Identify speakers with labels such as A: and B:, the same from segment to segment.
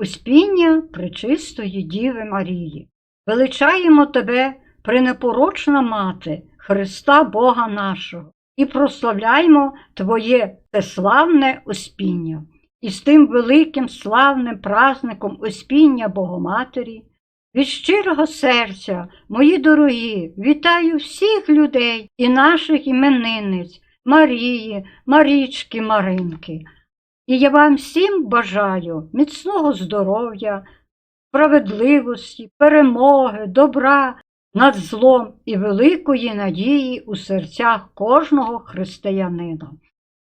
A: Успіння пречистої Діви Марії. Величаємо тебе, пренепорочна мати, Христа Бога нашого, і прославляємо Твоє всеславне успіння. І з тим великим славним праздником Успіння Богоматері. Від щирого серця, мої дорогі, вітаю всіх людей і наших іменинниць Марії, Марічки, Маринки. І я вам всім бажаю міцного здоров'я, справедливості, перемоги, добра над злом і великої надії у серцях кожного християнина.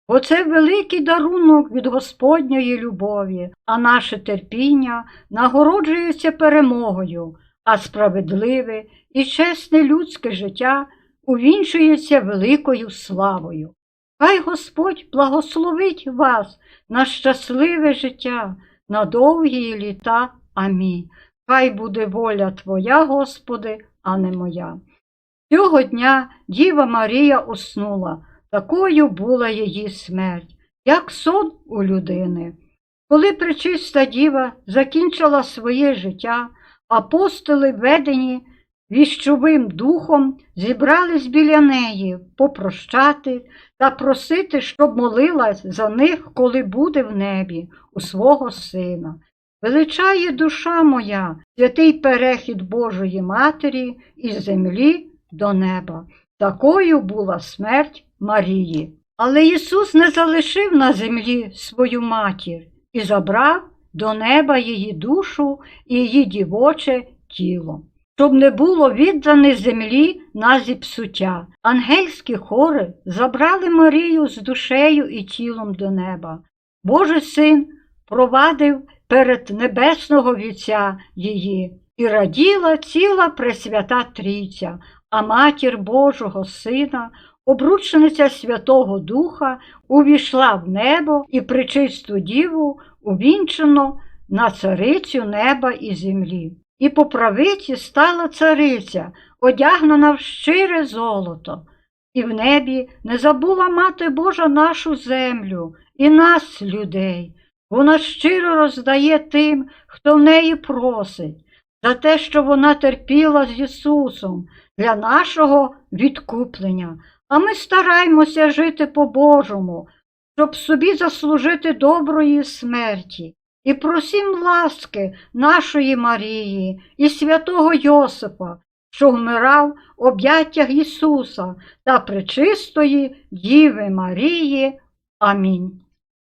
A: Бо це великий дарунок від Господньої любові, а наше терпіння нагороджується перемогою, а справедливе і чесне людське життя увінчується великою славою. Хай Господь благословить вас на щасливе життя, на довгі літа. Амінь. Хай буде воля Твоя, Господи, а не моя. Цього дня Діва Марія уснула, такою була її смерть, як сон у людини. Коли пречиста діва закінчила своє життя, апостоли, ведені віщовим духом, зібрались біля неї попрощати та просити, щоб молилась за них, коли буде в небі, у свого сина. Величає душа моя, святий перехід Божої Матері із землі до неба. Такою була смерть Марії. Але Ісус не залишив на землі свою матір і забрав до неба її душу і її дівоче тіло, щоб не було віддане землі на зіпсуття. Ангельські хори забрали Марію з душею і тілом до неба. Божий син провадив перед небесного вітця її, і раділа ціла Пресвята Трійця, а матір Божого Сина, обручениця Святого Духа, увійшла в небо і причисту діву увінчено на царицю неба і землі. І по правиці стала цариця, одягнена в щире золото. І в небі не забула Мати Божа нашу землю і нас, людей. Вона щиро роздає тим, хто в неї просить, за те, що вона терпіла з Ісусом для нашого відкуплення. А ми стараємося жити по-божому, щоб собі заслужити доброї смерті. І просім ласки нашої Марії і святого Йосипа, що вмирав в об'яттях Ісуса та пречистої Діви Марії. Амінь.